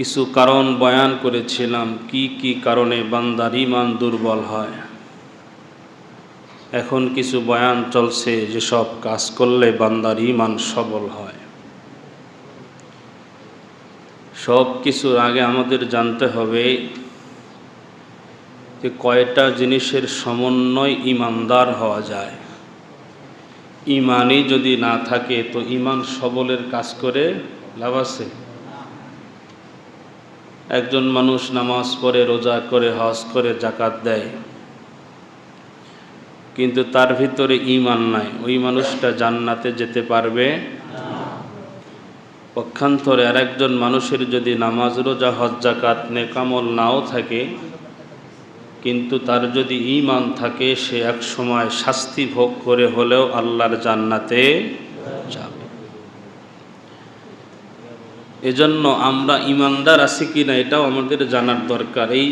কিছু কারণ বয়ান করেছিলাম, কি কি কারণে বান্দার ইমান দুর্বল হয়? এখন কিছু বয়ান চলছে যে সব কাজ করলে বান্দার ইমান সবল হয়। সব কিছুর আগে আমাদের জানতে হবে যে কয়টা জিনিসের সমন্বয় ইমানদার হওয়া যায়। ইমানই যদি না থাকে, তো ইমান সবলের কাজ করে লাভ আছে? একজন মানুষ নামাজ পড়ে, রোজা করে, হজ করে জাকাত দেয়। কিন্তু তার ভিতরে ইমান নাই। ওই মানুষটা জান্নাতে যেতে পারবে পক্ষান্তরে আর একজন মানুষের যদি নামাজ, রোজা, হজ জাকাত নেকামল নাও থাকে, কিন্তু তার যদি ইমান থাকে, সে এক সময় শাস্তি ভোগ করে হলেও আল্লাহর জান্নাতে যাবে এজন্য আমরা ইমানদার আছি কি না, এটাও আমাদের জানার দরকার। এই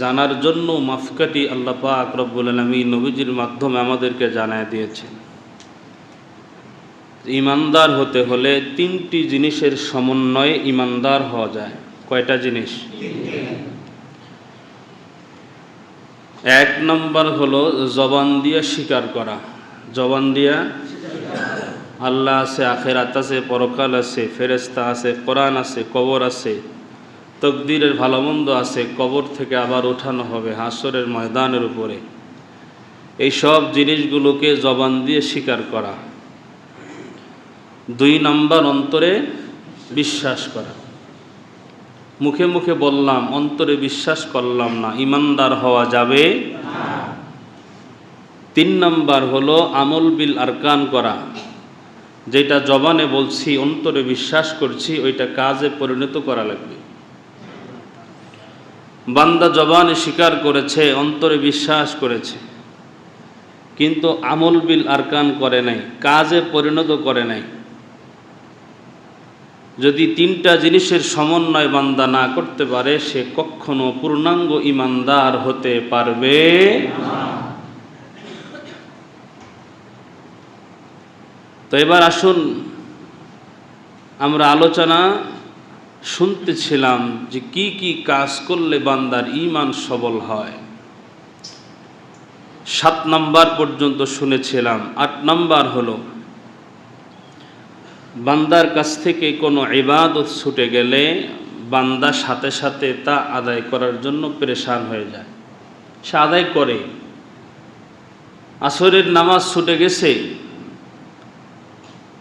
জানার জন্য মাফকাটি আল্লাহ পাক রব্বুল আলমী নবীজির মাধ্যমে আমাদেরকে জানায় দিয়েছেন ইমানদার হতে হলে তিনটি জিনিসের সমন্বয়ে ইমানদার হওয়া যায়। কয়টা জিনিস? এক নম্বর হলো জবান দিয়া স্বীকার করা। জবান দিয়া আল্লাহ আছে, আখেরাত আছে, পরকাল আছে ফেরেস্তা আছে, কোরআন আছে, কবর আছে, তকদিরের ভালো মন্দ আছে, কবর থেকে আবার ওঠানো হবে হাসরের ময়দানের উপরে। এই সব জিনিসগুলোকে জবান দিয়ে স্বীকার করা। দুই নম্বর অন্তরে বিশ্বাস করা। মুখে মুখে বললাম, অন্তরে বিশ্বাস করলাম না, ইমানদার হওয়া যাবে তিন নম্বর হলো আমল বিল আরকান করা। যেটা জবানে বলছি, অন্তরে বিশ্বাস করছি, ওইটা কাজে পরিণত করা লাগবে। বান্দা জবানে স্বীকার করেছে, অন্তরে বিশ্বাস করেছে, কিন্তু আমল বিল আরকান করে নাই, কাজে পরিণত করে নাই। যদি তিনটা জিনিসের সমন্বয় বান্দা না করতে পারে, সে কখনো পূর্ণাঙ্গ ইমানদার হতে পারবে তো এবার আসুন, আমরা আলোচনা শুনতেছিলাম যে কি কি কাজ করলে বান্দার ইমান সবল হয়। সাত নাম্বার পর্যন্ত শুনেছিলাম, আট নাম্বার হলো, বান্দার কাছ থেকে কোনো ইবাদত ছুটে গেলে বান্দা সাথে সাথে তা আদায় করার জন্য পরেশান হয়ে যায়। সে আদায় করে। আসরের নামাজ ছুটে গেছে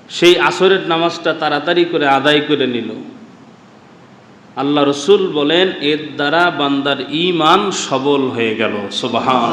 সেই আসরের নামাজটা তাড়াতাড়ি করে আদায় করে নিল। আল্লাহ রসুল বলেন, এর দ্বারা বান্দার ইমান সবল হয়ে গেল। সোবাহান